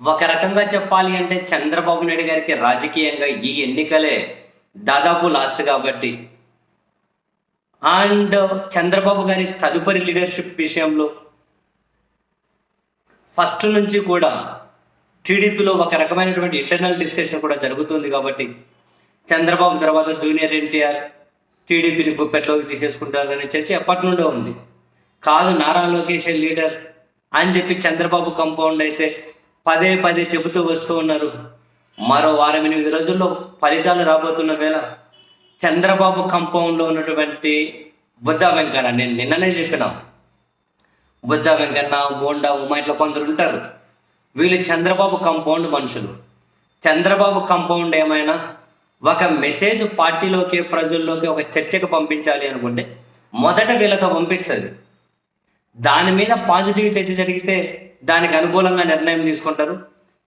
ఒక రకంగా చెప్పాలి అంటే చంద్రబాబు నాయుడు గారికి రాజకీయంగా ఈ ఎన్నికలే దాదాపు లాస్ట్ కాబట్టి అండ్ చంద్రబాబు గారి తదుపరి లీడర్షిప్ విషయంలో ఫస్ట్ నుంచి కూడా టీడీపీలో ఒక రకమైనటువంటి ఇంటర్నల్ డిస్కషన్ కూడా జరుగుతుంది కాబట్టి చంద్రబాబు తర్వాత జూనియర్ ఎన్టీఆర్ టీడీపీని గుప్పెట్లోకి తీసేసుకుంటారనే చర్చ ఎప్పటి నుండో ఉంది. కాదు నారా లోకేష్ లీడర్ అని చెప్పి చంద్రబాబు కంపౌండ్ అయితే పదే పదే చెబుతూ వస్తూ ఉన్నారు. మరో వారం ఎనిమిది రోజుల్లో ఫలితాలు రాబోతున్న వేళ చంద్రబాబు కంపౌండ్లో ఉన్నటువంటి బుద్ధ వెంకన్న నేను నిన్ననే చెప్పినా. బుద్ధ వెంకన్న గోండా ఉమా ఇట్లా కొందరు ఉంటారు. వీళ్ళు చంద్రబాబు కంపౌండ్ మనుషులు. చంద్రబాబు కంపౌండ్ ఏమైనా ఒక మెసేజ్ పార్టీలోకి ప్రజల్లోకి ఒక చర్చకు పంపించాలి అనుకుంటే మొదట వీళ్ళతో పంపిస్తుంది. దాని మీద పాజిటివ్ చర్చ జరిగితే దానికి అనుకూలంగా నిర్ణయం తీసుకుంటారు.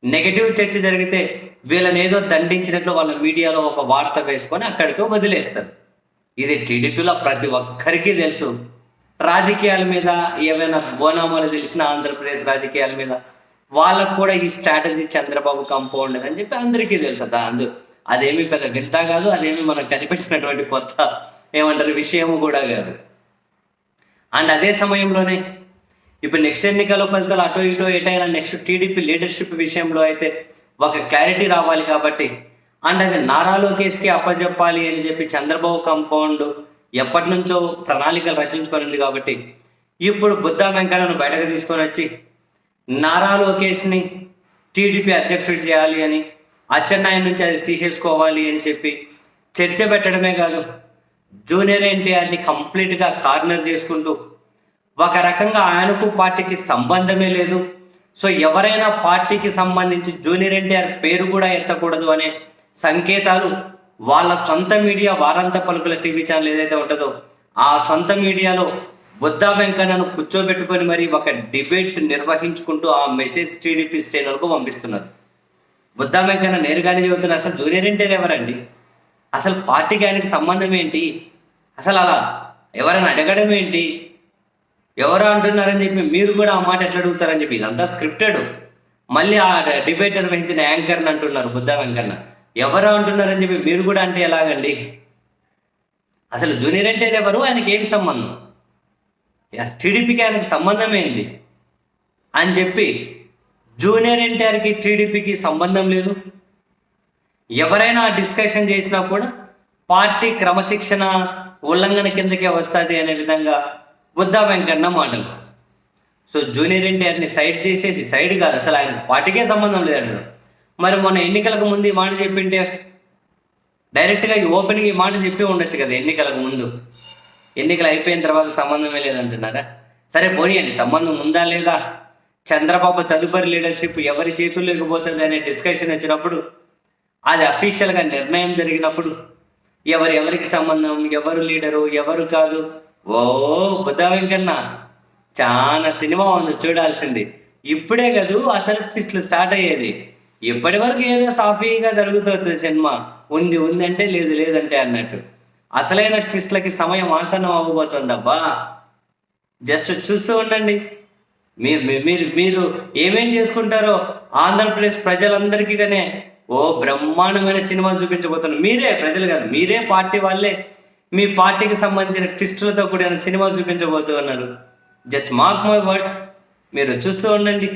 నెగటివ్ చర్చ జరిగితే వీళ్ళని ఏదో దండించినట్లు వాళ్ళ మీడియాలో ఒక వార్త వేసుకొని అక్కడితో వదిలేస్తారు. ఇది టీడీపీలో ప్రతి ఒక్కరికి తెలుసు. రాజకీయాల మీద ఏమైనా బోనామాలు తెలిసిన ఆంధ్రప్రదేశ్ రాజకీయాల మీద వాళ్ళకు కూడా ఈ స్ట్రాటజీ చంద్రబాబు కంపౌండ్ అని చెప్పి అందరికీ తెలుసు. అందు అదేమి పెద్ద వింత కాదు అదేమి మనకు కనిపెట్టినటువంటి కొత్త ఏమంటారు విషయము కూడా కాదు. అండ్ అదే సమయంలోనే ఇప్పుడు నెక్స్ట్ ఎన్నికల ఫలితాలు అటో ఇటో ఏటైనా నెక్స్ట్ టీడీపీ లీడర్షిప్ విషయంలో అయితే ఒక క్లారిటీ రావాలి కాబట్టి అండ్ అది నారా లోకేష్కి అప్పచెప్పాలి అని చెప్పి చంద్రబాబు కాంపౌండ్ ఎప్పటి నుంచో ప్రణాళికలు రచించుకొని కాబట్టి ఇప్పుడు బుద్ధా వెంకన్నను బయటకు తీసుకొని వచ్చి నారా లోకేష్ని టీడీపీ అధ్యక్షుడు చేయాలి అని అచ్చెన్నాయ నుంచి అది తీసేసుకోవాలి అని చెప్పి చర్చ పెట్టడమే కాదు జూనియర్ ఎన్టీఆర్ని కంప్లీట్గా కార్నర్ చేసుకుంటూ ఒక రకంగా ఆయనకు పార్టీకి సంబంధమే లేదు. సో ఎవరైనా పార్టీకి సంబంధించి జూనియర్ ఎన్టీఆర్ పేరు కూడా ఎత్తకూడదు అనే సంకేతాలు వాళ్ళ సొంత మీడియా వారాంత పలుకుల టీవీ ఛానల్ ఏదైతే ఉంటుందో ఆ సొంత మీడియాలో బుద్ధా వెంకన్నను కూర్చోబెట్టుకొని మరి ఒక డిబేట్ నిర్వహించుకుంటూ ఆ మెసేజ్ టీడీపీ శ్రేణులకు పంపిస్తున్నారు. బుద్ధా వెంకన్న నేరుగానే చెబుతున్నారు అసలు జూనియర్ ఎన్టీఆర్ ఎవరండి? అసలు పార్టీకి ఆయనకి సంబంధం ఏంటి? అసలు అలా ఎవరైనా అడగడం ఏంటి? ఎవరు అంటున్నారని చెప్పి మీరు కూడా ఆ మాట ఎట్లా అడుగుతారని చెప్పి ఇదంతా స్క్రిప్టెడ్ మళ్ళీ ఆ డిబేట్ నిర్వహించిన యాంకర్ని అంటున్నారు బుద్ధ వెంకన్న. ఎవరు అంటున్నారని చెప్పి మీరు కూడా అంటే ఎలాగండి? అసలు జూనియర్ అంటే ఎవరు? ఆయనకి ఏం సంబంధం? టీడీపీకి ఆయనకి సంబంధం ఏంది? అని చెప్పి జూనియర్ ఎన్టీఆర్కి టీడీపీకి సంబంధం లేదు. ఎవరైనా డిస్కషన్ చేసినా కూడా పార్టీ క్రమశిక్షణ ఉల్లంఘన కిందకే వస్తుంది అనే విధంగా బుద్ధా వెంకన్న మాటలు. సో జూనియర్ ఎన్టీఆర్ని సైడ్ చేసేసి సైడ్ కాదు అసలు ఆయన పార్టీకే సంబంధం లేదంటారు మరి మొన్న ఎన్నికలకు ముందు ఈ మాట చెప్పింటే డైరెక్ట్గా ఓపెన్గా ఈ మాట చెప్పి ఉండొచ్చు కదా ఎన్నికలకు ముందు. ఎన్నికలు అయిపోయిన తర్వాత సంబంధమే లేదంటున్నారా? సరే పోనీయండి సంబంధం ఉందా లేదా? చంద్రబాబు తదుపరి లీడర్షిప్ ఎవరి చేతుల్లోకి పోతుంది అనే డిస్కషన్ వచ్చినప్పుడు అది అఫీషియల్గా నిర్ణయం జరిగినప్పుడు ఎవరు ఎవరికి సంబంధం ఎవరు లీడరు ఎవరు కాదు ఓ బుద్ధ వెంకన్న చాలా సినిమా ఉంది చూడాల్సింది. ఇప్పుడే కదూ అసలు ట్విస్ట్లు స్టార్ట్ అయ్యేది. ఇప్పటి వరకు ఏదో సాఫీగా జరుగుతుంది సినిమా. ఉంది ఉంది అంటే లేదు లేదంటే అన్నట్టు. అసలైన ట్విస్ట్లకి సమయం ఆసన్నం అవ్వబోతుందబ్బా. జస్ట్ చూస్తూ ఉండండి. మీరు మీరు మీరు ఏమేం చేసుకుంటారో ఆంధ్రప్రదేశ్ ప్రజలందరికీ కానీ ఓ బ్రహ్మాండమైన సినిమా చూపించబోతున్నారు మీరే ప్రజలు కాదు మీరే పార్టీ వాళ్ళే. మీ పార్టీకి సంబంధించిన ట్విస్టులతో కూడిన సినిమా చూపించబోతున్నారు జస్ట్ మార్క్ మై వర్డ్స్ మీరు చూస్తూ ఉండండి.